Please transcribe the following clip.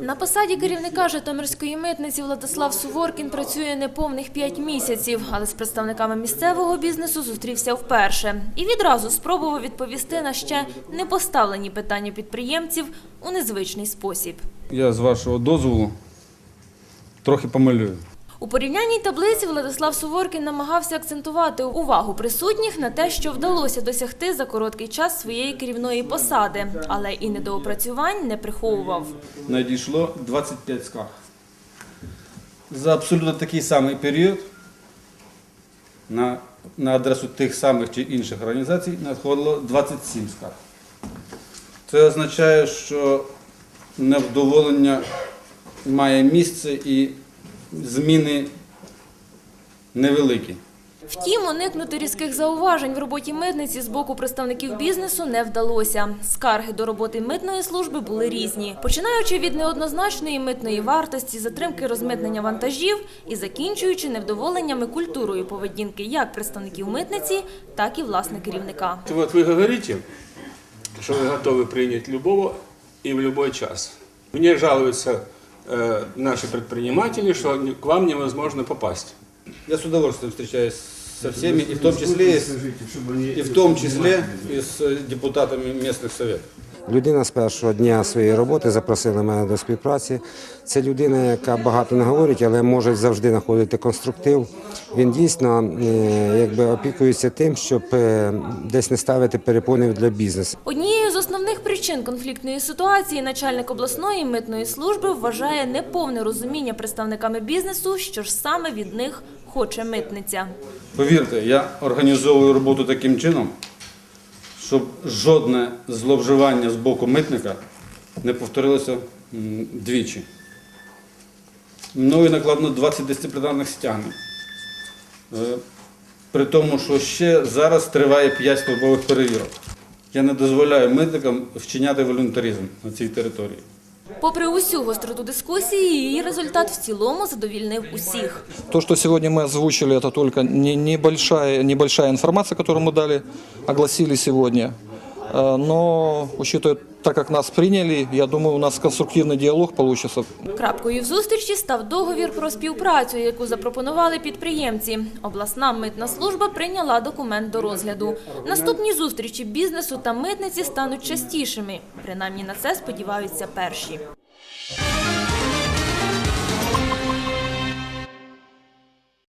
На посаді керівника Житомирської митниці Владислав Суворкін працює неповних п'ять місяців, але з представниками місцевого бізнесу зустрівся вперше і відразу спробував відповісти на ще не поставлені питання підприємців у незвичний спосіб. Я з вашого дозволу трохи помалюю. У порівнянній таблиці Владислав Суворкін намагався акцентувати увагу присутніх на те, що вдалося досягти за короткий час своєї керівної посади, але і недоопрацювань не приховував. Надійшло 25 скарг. За абсолютно такий самий період на, на адресу тих самих чи інших організацій надходило 27 скарг. Це означає, що невдоволення має місце і зміни невеликі. Втім, уникнути різких зауважень в роботі митниці з боку представників бізнесу не вдалося. Скарги до роботи митної служби були різні, починаючи від неоднозначної митної вартості, затримки розмитнення вантажів і закінчуючи невдоволеннями культурою поведінки як представників митниці, так і власне керівника. Вот вы говорите, что вы готовы принять любого и в любой час. Мне жалуются э, наши предприниматели, что не- к вам невозможно попасть. Я с удовольствием встречаюсь со всеми, и в том числе, и с- и в том числе и с э, депутатами местных советов. Людина з першого дня своєї роботи запросила мене до співпраці. Це людина, яка багато не говорить, але може завжди знаходити конструктив. Він дійсно е, якби опікується тим, щоб е, десь не ставити перепонів для бізнесу. Однією з основних причин конфліктної ситуації начальник обласної митної служби вважає неповне розуміння представниками бізнесу, що ж саме від них хоче митниця. Повірте, я організовую роботу таким чином, щоб жодне зловживання з боку митника не повторилося двічі. Мною накладено 20 дисциплінарних стягнень. Е, При тому, що ще зараз триває 5 службових перевірок. Я не дозволяю митникам вчиняти волюнтаризм на цій території. Попри усю гостроту дискусії, її результат в цілому задовільнив усіх. То, что сегодня мы озвучили, это только не- небольшая, небольшая информация, которую мы дали, огласили сегодня. Э, Но, учитывая, так как нас приняли, я думаю, у нас конструктивный диалог получится. Крапкою в зустрічі став договір про співпрацю, яку запропонували підприємці. Обласна митна служба прийняла документ до розгляду. Наступні зустрічі бізнесу та митниці стануть частішими. Принаймні на це сподіваються перші.